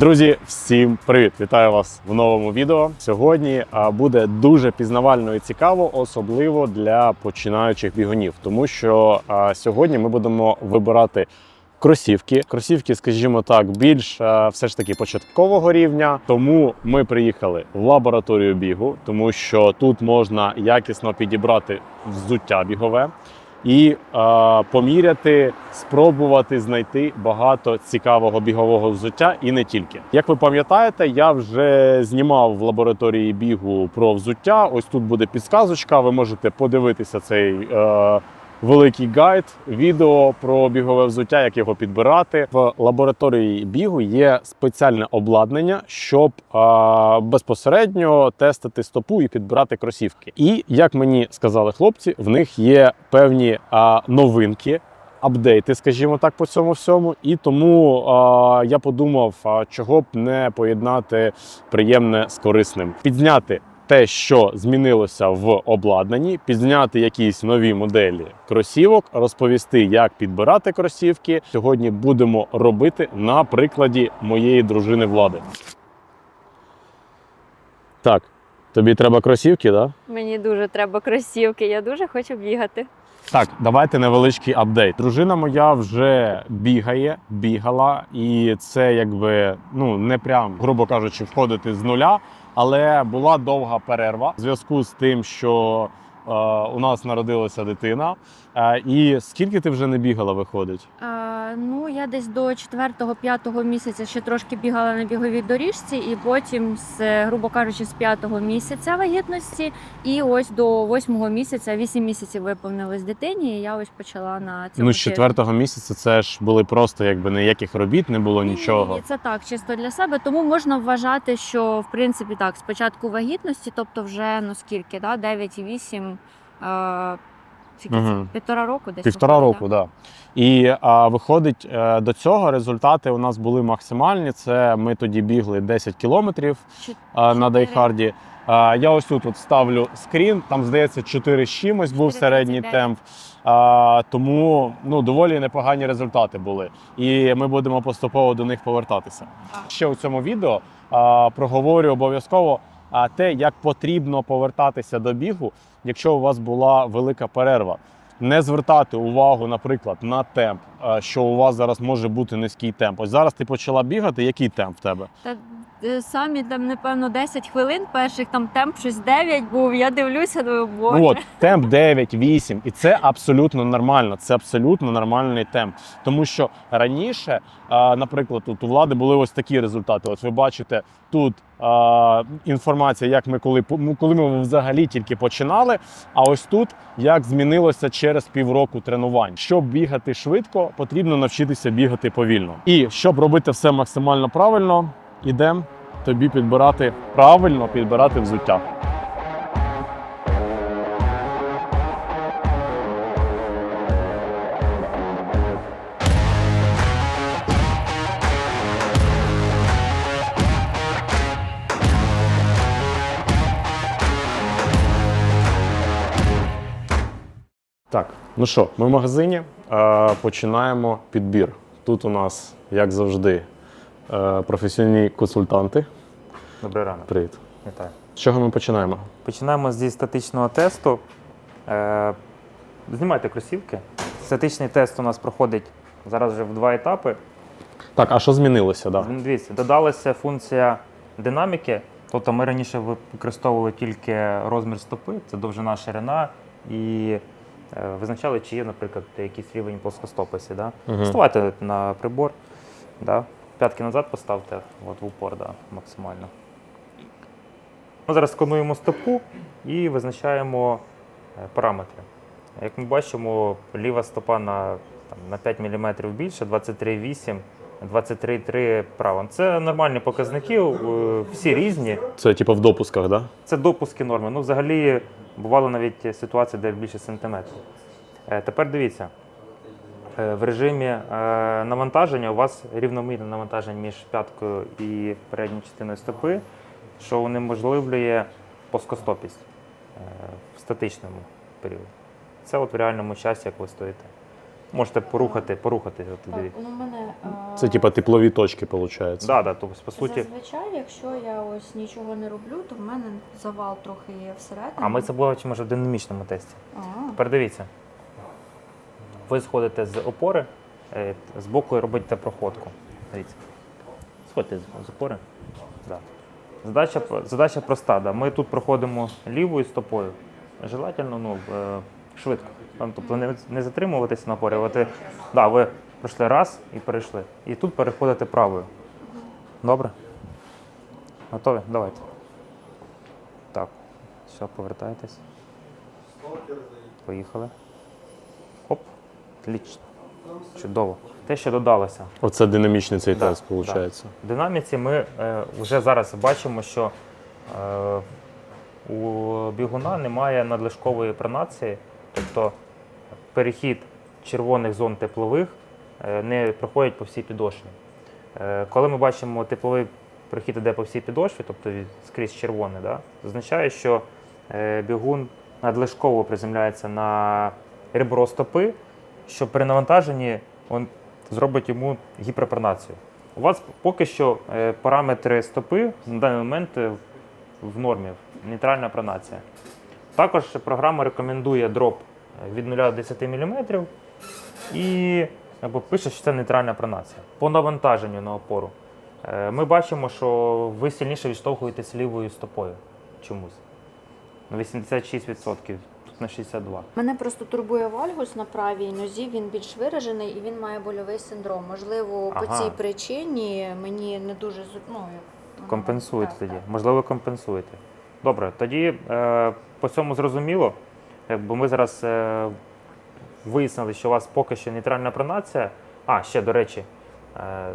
Друзі, всім привіт! Вітаю вас в новому відео. Сьогодні буде дуже пізнавально і цікаво, особливо для починаючих бігунів, тому що сьогодні ми будемо вибирати. Кросівки, кросівки, скажімо так, більш все ж таки початкового рівня. Тому ми приїхали в лабораторію бігу, тому що тут можна якісно підібрати взуття бігове і е, поміряти, спробувати знайти багато цікавого бігового взуття і не тільки. Як ви пам'ятаєте, я вже знімав в лабораторії бігу про взуття. Ось тут буде підсказочка. Ви можете подивитися цей. Е, Великий гайд, відео про бігове взуття, як його підбирати. В лабораторії бігу є спеціальне обладнання, щоб а, безпосередньо тестити стопу і підбирати кросівки. І як мені сказали хлопці, в них є певні а, новинки. Апдейти, скажімо так, по цьому всьому, і тому а, я подумав, чого б не поєднати приємне з корисним, підзняти те, що змінилося в обладнанні, підзняти якісь нові моделі кросівок, розповісти, як підбирати кросівки. Сьогодні будемо робити на прикладі моєї дружини влади. Так, тобі треба кросівки, так? Да? Мені дуже треба кросівки, я дуже хочу бігати. Так, давайте невеличкий апдейт. Дружина моя вже бігає, бігала, і це якби ну не прям, грубо кажучи, входити з нуля. Але була довга перерва в зв'язку з тим, що е, у нас народилася дитина. Е, і скільки ти вже не бігала, виходить? А, ну, я десь до 4-5 місяця ще трошки бігала на біговій доріжці, і потім, з, грубо кажучи, з 5 місяця вагітності, і ось до 8 місяця, 8 місяців виповнилось дитині, і я ось почала на цьому. ну, з четвертого місяця це ж були просто якби ніяких робіт, не було Ні, нічого. Ні, це так, чисто для себе. Тому можна вважати, що в принципі так, спочатку вагітності, тобто вже ну скільки, да, 9,8, е, скільки це? Мгм. півтора року десь. Півтора виходить, року, так. Да. І а, виходить е, до цього результати у нас були максимальні. Це ми тоді бігли 10 кілометрів Чи- а, на. Дайхарді. А, Я ось тут от ставлю скрін. Там здається 4 з чимось був 4,35. середній темп. А, тому ну доволі непогані результати були. І ми будемо поступово до них повертатися. Так. Ще у цьому відео а, проговорю обов'язково а, те, як потрібно повертатися до бігу, якщо у вас була велика перерва. Не звертати увагу, наприклад, на темп, що у вас зараз може бути низький темп. Ось зараз ти почала бігати. Який темп в тебе? Та е, самі там, напевно, 10 хвилин перших там темп щось 9 був. Я дивлюся, думаю, боже. Ну от темп 9, 8. І це абсолютно нормально. Це абсолютно нормальний темп. Тому що раніше, наприклад, тут у влади були ось такі результати. От ви бачите тут інформація, як ми коли ну, коли ми взагалі тільки починали. А ось тут як змінилося через півроку тренувань. Щоб бігати швидко, потрібно навчитися бігати повільно. І щоб робити все максимально правильно, ідемо тобі підбирати правильно підбирати взуття. Так, ну що, ми в магазині е, починаємо підбір. Тут у нас, як завжди, професійні консультанти. Добрий ранок. Привіт. Вітаю. З чого ми починаємо? Починаємо зі статичного тесту. Е, знімайте кросівки. Статичний тест у нас проходить зараз вже в два етапи. Так, а що змінилося? Да? Дивіться, додалася функція динаміки. Тобто ми раніше використовували тільки розмір стопи, це довжина ширина, і е, визначали, чи є, наприклад, якийсь рівень плоскостопості. Да? Мгм. Вставайте на прибор, да? П'ятки назад поставте, от в упор, да, максимально. Ми зараз скануємо стопу і визначаємо е, параметри. Як ми бачимо, ліва стопа на, там, на 5 мм більше, 23,8, 23,3 права. Це нормальні показники, е, всі різні. Це типу в допусках, да? Це допуски норми. Ну, взагалі, бувало навіть ситуації, де більше сантиметрів. Е, Тепер дивіться. Е, В режимі е, навантаження у вас рівномірне навантаження між п'яткою і передньою частиною стопи, що унеможливлює плоскостопість е, в статичному періоді. Це от в реальному часі, як ви стоїте. Можете порухати, порухати. От, Так, дивіться. ну, мене Це типа теплові точки, виходить. Да, да, тобто, по суті, Зазвичай, якщо я ось нічого не роблю, то в мене завал трохи є всередині. а ми це бачимо вже в динамічному тесті. А, Тепер дивіться. Ви сходите з опори, е, з боку робите проходку. Сходьте з- з опори. Да. Задача, задача проста. Да. Ми тут проходимо лівою стопою. Желательно ну, е, швидко. Тобто не, не затримуватися на опорі. Ви- да, ви пройшли раз і перейшли. І тут переходите правою. Добре? Готові? Давайте. Так. Все, повертайтесь. Поїхали. Отлично. Чудово. Те, що додалося. Оце динамічний цей Да, тест, виходить. В динаміці ми е, вже зараз бачимо, що е, у бігуна немає надлишкової пронації, тобто перехід червоних зон теплових е, не проходить по всій підошві. Е, коли ми бачимо тепловий перехід іде по всій підошві, тобто скрізь червоний, да, означає, що е, бігун надлишково приземляється на ребро стопи, що при навантаженні він зробить йому гіперпронацію. У вас поки що е, параметри стопи на даний момент е, в нормі, нейтральна пронація. Також програма рекомендує дроп е, від 0 до 10 мм і або пише, що це нейтральна пронація. По навантаженню на опору. Ми бачимо, що ви сильніше відштовхуєтесь лівою стопою чомусь. На 86%, тут на 62%. Мене просто турбує вальгус на правій нозі, він більш виражений і він має больовий синдром. Можливо, по Ага. цій причині мені не дуже ну, Компенсуєте Так, тоді. так. Можливо, компенсуєте. Добре, тоді е, по цьому зрозуміло. Бо ми зараз е, вияснили, що у вас поки що нейтральна пронація. А, ще до речі,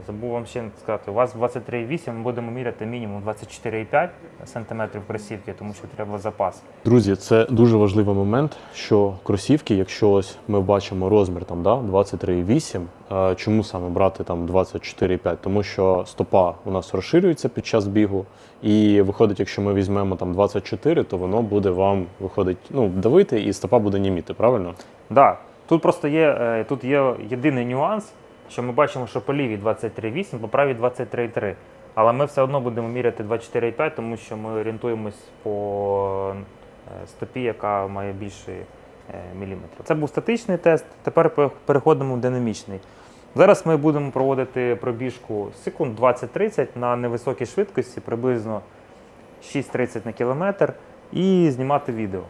забув вам ще сказати, у вас 23,8, ми будемо міряти мінімум 24,5 см кросівки, тому що треба запас. Друзі, це дуже важливий момент, що кросівки, якщо ось ми бачимо розмір там, да, 23,8, е, чому саме брати там 24,5? Тому що стопа у нас розширюється під час бігу, і виходить, якщо ми візьмемо там 24, то воно буде вам виходить ну, давити, і стопа буде німіти, правильно? Да, тут просто є, е, тут є єдиний нюанс, що ми бачимо, що по лівій 23,8, по правій 23,3. Але ми все одно будемо міряти 24,5, тому що ми орієнтуємось по е, стопі, яка має більше міліметрів. Це був статичний тест, тепер переходимо в динамічний. Зараз ми будемо проводити пробіжку секунд 20-30 на невисокій швидкості, приблизно 6.30 на кілометр, і знімати відео.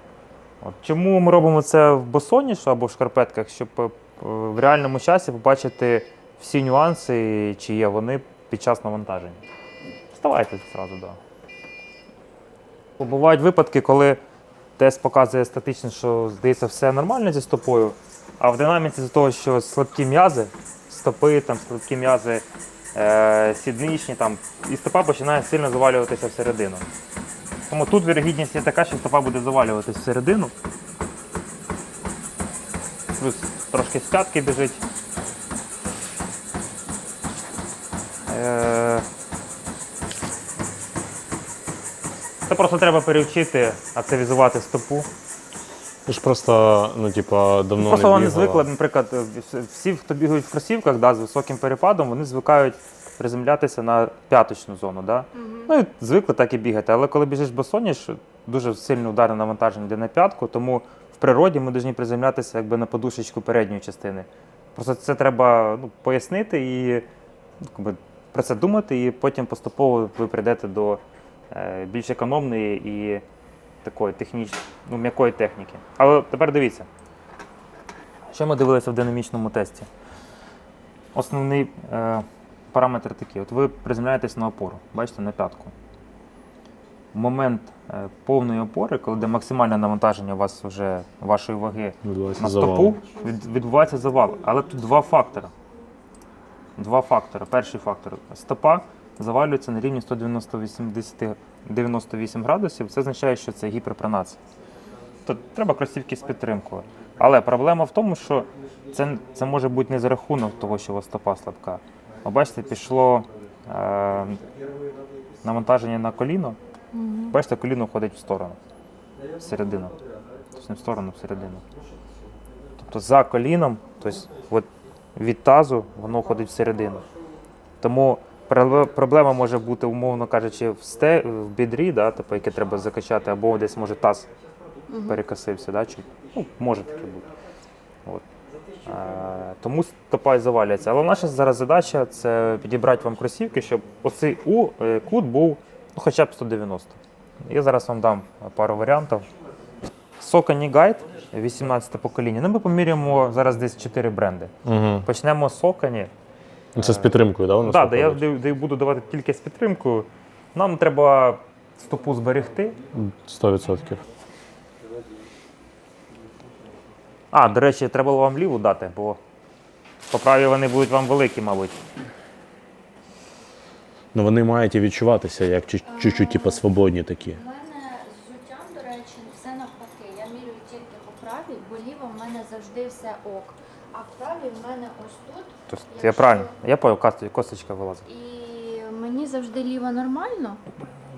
От. Чому ми робимо це в босоніж або в шкарпетках, щоб е, в реальному часі побачити всі нюанси, чи є вони під час навантаження. Вставайте зразу, так. Да. Бувають випадки, коли тест показує статично, що здається все нормально зі стопою, а в динаміці з того, що слабкі м'язи, стопи, там, слабкі м'язи е, сідничні, там, і стопа починає сильно завалюватися всередину. Тому тут вірогідність є така, що стопа буде завалюватись всередину. Плюс трошки з п'ятки біжить. Е, Це просто треба перевчити активізувати стопу. Ти ж просто, ну, типа, давно Просто не вони бігала. звикли, наприклад, всі, хто бігають в кросівках да, з високим перепадом, вони звикають приземлятися на п'яточну зону. Да? Ну і звикли так і бігати. Але коли біжиш босоніж, дуже сильне ударне навантаження йде на п'ятку, тому природі ми повинні приземлятися якби на подушечку передньої частини. Просто це треба ну, пояснити і ну, якби, про це думати, і потім поступово ви прийдете до е, більш економної і такої технічної, ну, м'якої техніки. Але тепер дивіться. Що ми дивилися в динамічному тесті? Основний е, параметр такий. От ви приземляєтесь на опору, бачите, на п'ятку. Момент е, повної опори, коли де максимальне навантаження у вас вже вашої ваги на стопу, від, відбувається завал. Але тут два фактори. Два фактори. Перший фактор стопа завалюється на рівні 198 98 градусів. Це означає, що це гіперпронація. То треба кросівки з підтримкою. Але проблема в тому, що це, це може бути не за рахунок того, що у вас стопа слабка. Ви бачите, пішло е, навантаження на коліно. Бачите, коліно входить в сторону, всередину. Тобто не в сторону, всередину. Тобто за коліном, тобто от від тазу воно входить всередину. Тому проблема може бути, умовно кажучи, в, сте, в бідрі, да, типу, яке треба закачати, або десь може таз перекосився, да, чи, ну, може таке бути. От. Е, тому стопа і завалюється. Але наша зараз задача це підібрати вам кросівки, щоб оцей у, е, кут був ну, хоча б 190. Я зараз вам дам пару варіантів. Socony Guide 18 покоління. Ну, ми поміряємо зараз десь 4 бренди. Угу. Почнемо з Socony. Це з підтримкою, да? Так, да, я буду давати тільки з підтримкою. Нам треба стопу зберегти. 100%. А, до речі, треба було вам ліву дати, бо по праві вони будуть вам великі, мабуть. Ну вони мають і відчуватися як чуть- чуть-чуть типу, свободні такі. У мене з взуттям, до речі, все навпаки. Я міряю тільки по правій, бо ліво в мене завжди все ок. А в правій в мене ось тут. Тобто, я Якщо- правильно, я понял, кос- косточка вилазить. І мені завжди ліво нормально.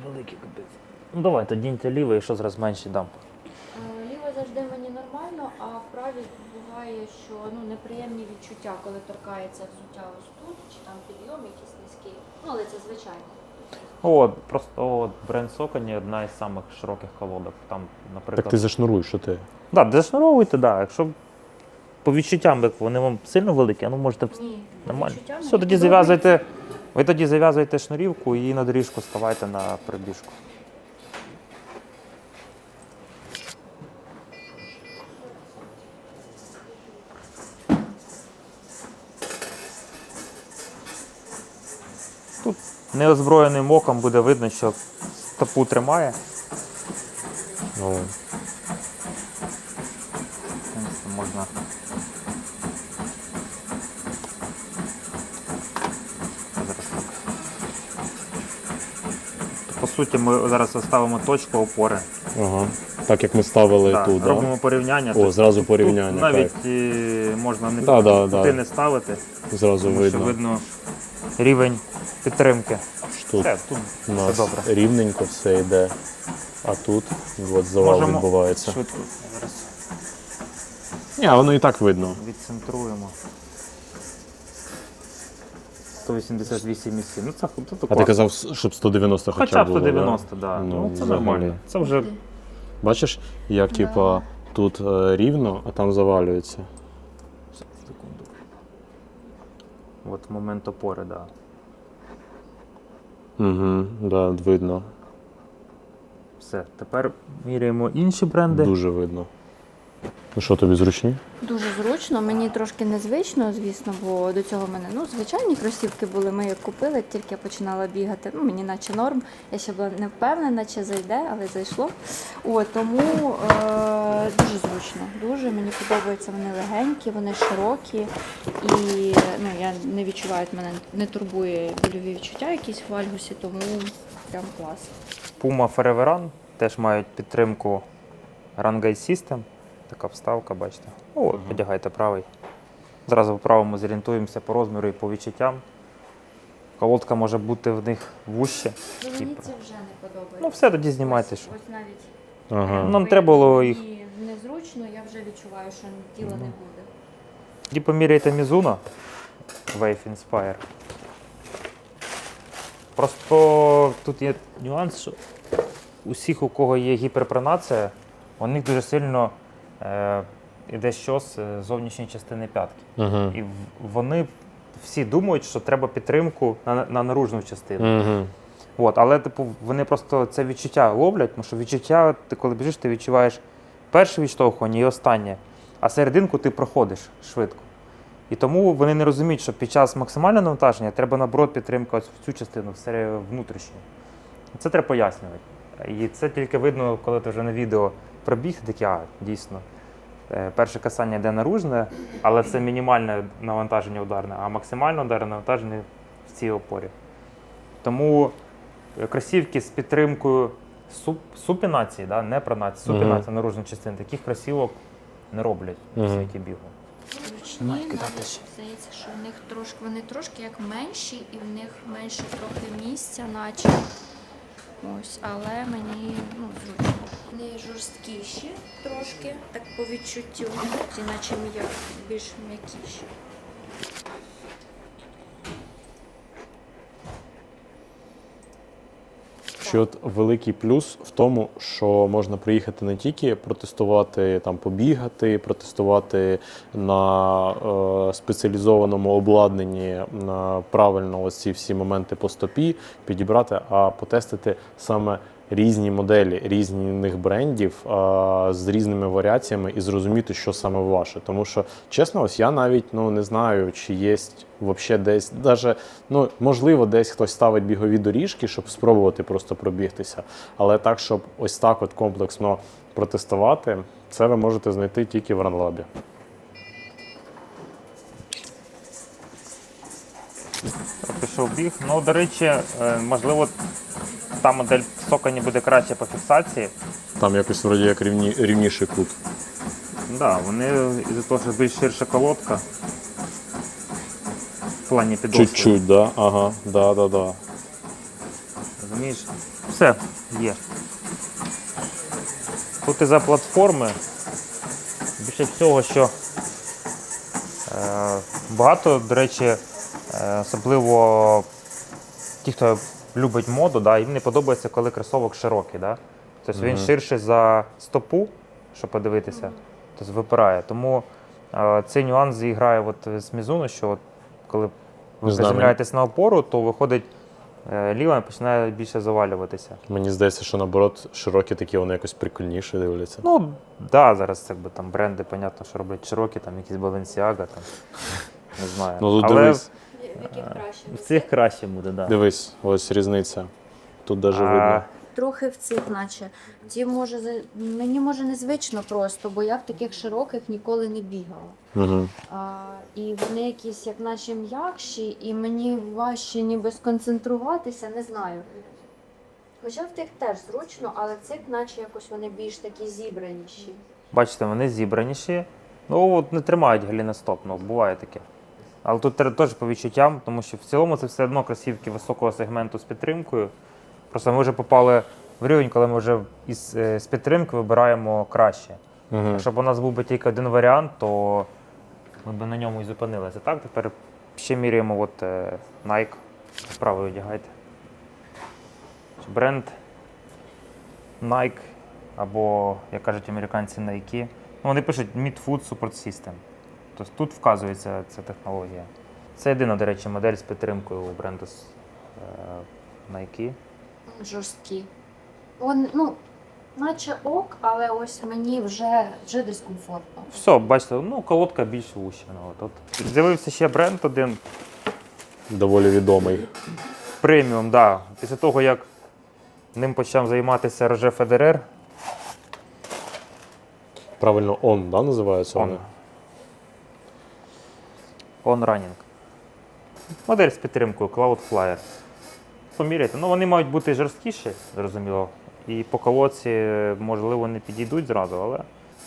Великий капець. Ну давайте, діньте ліве, якщо зараз менший дам. Е, Ліво завжди мені нормально, а в правій буває, що ну, неприємні відчуття, коли торкається взуття ось тут, чи там підйом якийсь низький. Ну, але це звичайно. От, просто от, бренд Socony одна із самих широких колодок. Там, наприклад. Так ти зашнуруєш, що ти. Да, зашнуровуйте, да. Якщо по відчуттям як вони вам сильно великі, ну можете Ні, нормально. Все, мені тоді зав'язуйте. Ви тоді зав'язуєте шнурівку і на доріжку ставайте на прибіжку. Неозброєним оком буде видно, що стопу тримає. Ну, можна. По суті, ми зараз ставимо точку опори. ага. Так як ми ставили Так, тут, робимо порівняння. О, Тобто зразу тут порівняння, навіть е, можна не Да, да, да. не ставити, зразу тому що видно. видно рівень підтримки. Тут Все, тут у все добре. рівненько все йде. А тут от завал Можемо відбувається. швидко зараз Ні, а воно і так видно. відцентруємо. 188,7. Ну це, це А ти класно. казав, щоб 190 хоча, Хоча б було, 190, да? да. Ну, Ну, це взагалі. нормально. Це вже Бачиш, як Да. типа тут е, рівно, а там завалюється. секунду. От момент опори, да. Угу, да, видно. Все. Тепер міряємо інші бренди. Дуже видно. Ну що, тобі зручні? Дуже зручно, мені трошки незвично, звісно, бо до цього в мене ну, звичайні кросівки були. Ми їх купили, тільки я починала бігати. Ну, мені наче норм. Я ще була не впевнена, чи зайде, але зайшло. О, тому е- дуже зручно. Дуже мені подобаються вони легенькі, вони широкі. І ну, я не відчуваю, мене не турбує больові відчуття якісь в вальгусі, тому прям клас. Puma Forever теж мають підтримку Run System. Така вставка, бачите. Ну, от, подягайте правий. Зразу в правому зорієнтуємося по розміру і по відчуттям. Колодка може бути в них вужче. Ну, мені Типу. це вже не подобається. Ну, все тоді знімайте. Ось, Що. ось навіть Ага. Нам треба було їх. Мені незручно, я вже відчуваю, що діла не буде. Тоді поміряйте Mizuno Wave Inspire. Просто тут є нюанс, що усіх, у кого є гіперпронація, у них дуже сильно іде щось з зовнішньої частини п'ятки. Угу. І вони всі думають, що треба підтримку на, на наружну частину. Угу. От, але типу, вони просто це відчуття ловлять, тому що відчуття, ти коли біжиш, ти відчуваєш перше відштовхування і останнє, а серединку ти проходиш швидко. І тому вони не розуміють, що під час максимального навантаження треба наоборот підтримка ось в цю частину, в серію внутрішню. Це треба пояснювати. І це тільки видно, коли ти вже на відео пробіг, такий, а, дійсно. е, Перше касання йде наружне, але це мінімальне навантаження ударне, а максимальне ударне навантаження в цій опорі. Тому е, кросівки з підтримкою суп, супінації, да, не пронації, Мгм. супінація наружної частини, таких кросівок не роблять у Мгм. світі бігу. Ще. здається, що в них трошки вони трошки як менші, і в них менше трохи місця, наче. Ось, але мені ну, зручно. Вони жорсткіші трошки, так по відчуттю, наче більш м'якіші. Ще от великий плюс в тому, що можна приїхати не тільки протестувати, там побігати, протестувати на е, спеціалізованому обладнанні на правильно ось ці всі моменти по стопі підібрати, а потестити саме різні моделі різних брендів з різними варіаціями і зрозуміти, що саме ваше. Тому що, чесно, ось я навіть ну не знаю, чи є взагалі десь, даже, ну можливо, десь хтось ставить бігові доріжки, щоб спробувати просто пробігтися. Але так, щоб ось так от комплексно протестувати, це ви можете знайти тільки в ранлабі. Пішов біг. Ну, до речі, е, можливо, та модель в Соконі буде краще по фіксації. Там якось вроді як рівні, рівніший кут. Да, вони із-за того, що більш ширша колодка. В плані підошви. Чуть-чуть, да? Ага, да, да, да. Розумієш? Все, є. Тут і за платформи. Більше всього, що е, багато, до речі, е, особливо ті, хто любить моду, да, їм не подобається, коли кросовок широкий. Да? Тобто він ширший за стопу, щоб подивитися, тобто випирає. Тому е, цей нюанс зіграє от з Мізуну, що от, коли ви Не знаю, приземляєтесь на опору, то виходить е, ліва починає більше завалюватися. Мені здається, що наоборот широкі такі вони якось прикольніше дивляться. Ну, так, да, зараз якби, там бренди, понятно, що роблять широкі, там якісь Balenciaga, там, не знаю. Ну тут Але дивись, В яких краще? в цих краще буде, так. Да. дивись, ось різниця. Тут навіть А, видно. Трохи в цих, наче. Ті може за- мені може незвично просто, бо я в таких широких ніколи не бігала. Угу. А, і вони якісь, як наче м'якші, і мені важче ніби сконцентруватися, не знаю. Хоча в тих теж зручно, але в цих, наче якось вони більш такі зібраніші. Бачите, вони зібраніші. Ну, от не тримають галіностоп, ну, буває таке. Але тут тре- теж по відчуттям, тому що в цілому це все одно кросівки високого сегменту з підтримкою. Просто ми вже попали в рівень, коли ми вже із, е, з підтримки вибираємо краще. Угу. Якщо б у нас був би тільки один варіант, то ми б на ньому і зупинилися. Так, тепер ще міряємо от, е, Nike. Справою одягайте. Бренд Nike або, як кажуть американці, Nike. Ну, вони пишуть Mid-Foot Support System. Тобто тут вказується ця технологія. Це єдина, до речі, модель з підтримкою у бренду е, Nike. Жорсткі. Вони, ну, наче ок, але ось мені вже, вже дискомфортно. Все, бачите, ну, колодка більш вуща. Ну, от. З'явився ще бренд один Доволі відомий. преміум, да. Після того, як ним почав займатися Роже Федерер, Правильно, он, да, називаються On. Вони? On Running. Модель з підтримкою Cloudflyer. Поміряйте. Ну, вони мають бути жорсткіші, зрозуміло. І по колодці, можливо, не підійдуть зразу, але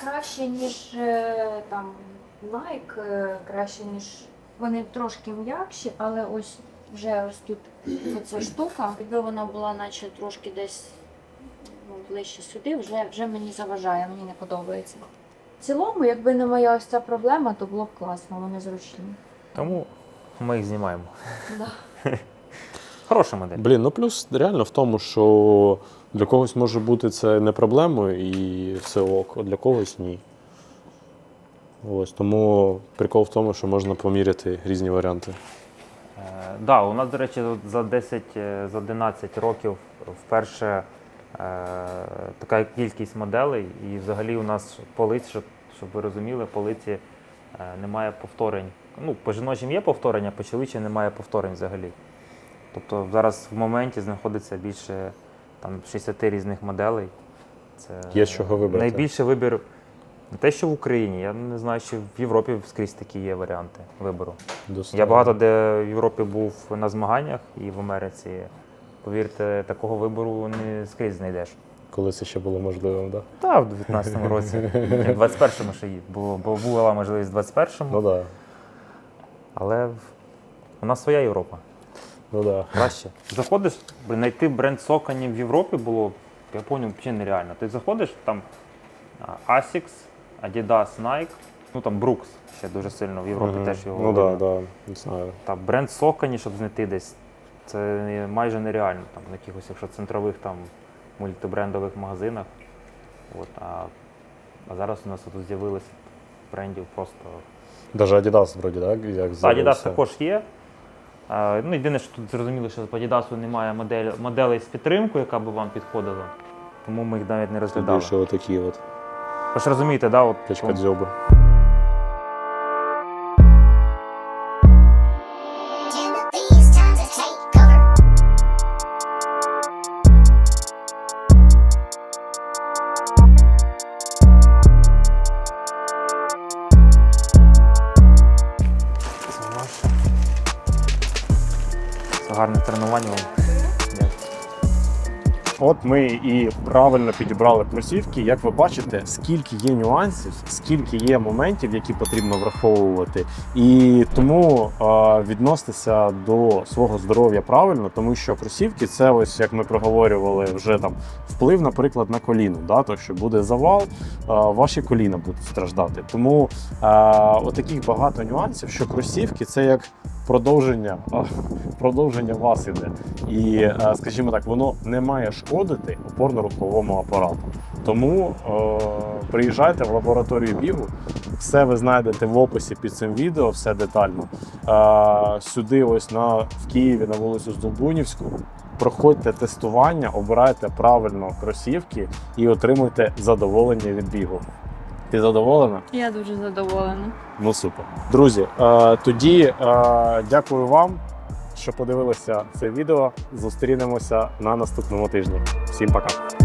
Краще, ніж е, там Nike, е, краще, ніж вони трошки м'якші, але ось вже ось тут оця штука, якби вона була наче трошки десь ну, ближче сюди, вже, вже мені заважає, мені не подобається. В цілому, якби не моя ось ця проблема, то було б класно, вони зручні. Тому ми їх знімаємо. Да. Хороша модель. Блін, ну плюс реально в тому, що для когось може бути це не проблемою і все ок, а для когось ні. Ось тому прикол в тому, що можна поміряти різні варіанти. Е, да, у нас, до речі, за 10, е, за 11 років вперше е, така кількість моделей, і взагалі у нас полиць, щоб, щоб ви розуміли, полиці е, немає повторень. Ну, по жіночим є повторення, по чоловічим немає повторень взагалі. Тобто зараз в моменті знаходиться більше там, 60 різних моделей. Це Є з чого вибрати. Найбільший вибір не те, що в Україні, я не знаю, чи в Європі скрізь такі є варіанти вибору. Досить. Я багато де в Європі був на змаганнях і в Америці. Повірте, такого вибору не скрізь знайдеш. Коли це ще було можливим, так? Та в 19-му році, в 21-му ще. Було, бо була можливість в 21-му, Ну. Да. Але в- у нас своя Європа. Ну да. Краще. Заходиш, блін, знайти бренд Сокані в Європі було, я пам'ятаю, взагалі нереально. Ти заходиш, там а, Asics, Adidas, Nike, ну там Brooks ще дуже сильно в Європі Мгм. теж його. Ну так, видно. да, да, не знаю. Та бренд Сокані, щоб знайти десь Це не- майже нереально там на якихось, якщо центрових там мультибрендових магазинах. От, а, а зараз у нас тут з'явилося брендів просто. Даже Adidas вроді, так? Як Adidas також є. Ну, єдине, що тут зрозуміло, що по Adidas немає модель, моделей з підтримкою, яка би вам підходила. Тому ми їх навіть не розглядали. Більше отакі от Ви ж розумієте, да, от, качка дзьоби. Це гарне тренування вам. От ми і правильно підібрали кросівки. Як ви бачите, скільки є нюансів, скільки є моментів, які потрібно враховувати. І тому відноситися до свого здоров'я правильно, тому що кросівки це ось як ми проговорювали вже там вплив, наприклад, на коліно. Да? То що буде завал, ваші коліна будуть страждати. Тому отаких багато нюансів, що кросівки це як продовження, продовження вас іде. І, е, скажімо так, воно не має шкодити опорно-руховому апарату. Тому е, приїжджайте в лабораторію бігу, все ви знайдете в описі під цим відео, все детально. Е, сюди, ось на в Києві, на вулицю Здолбунівську. Проходьте тестування, обирайте правильно кросівки і отримуйте задоволення від бігу. Ти задоволена? Я дуже задоволена. Ну супер. Друзі, е, тоді е, дякую вам, що подивилися це відео. Зустрінемося на наступному тижні. Всім пока.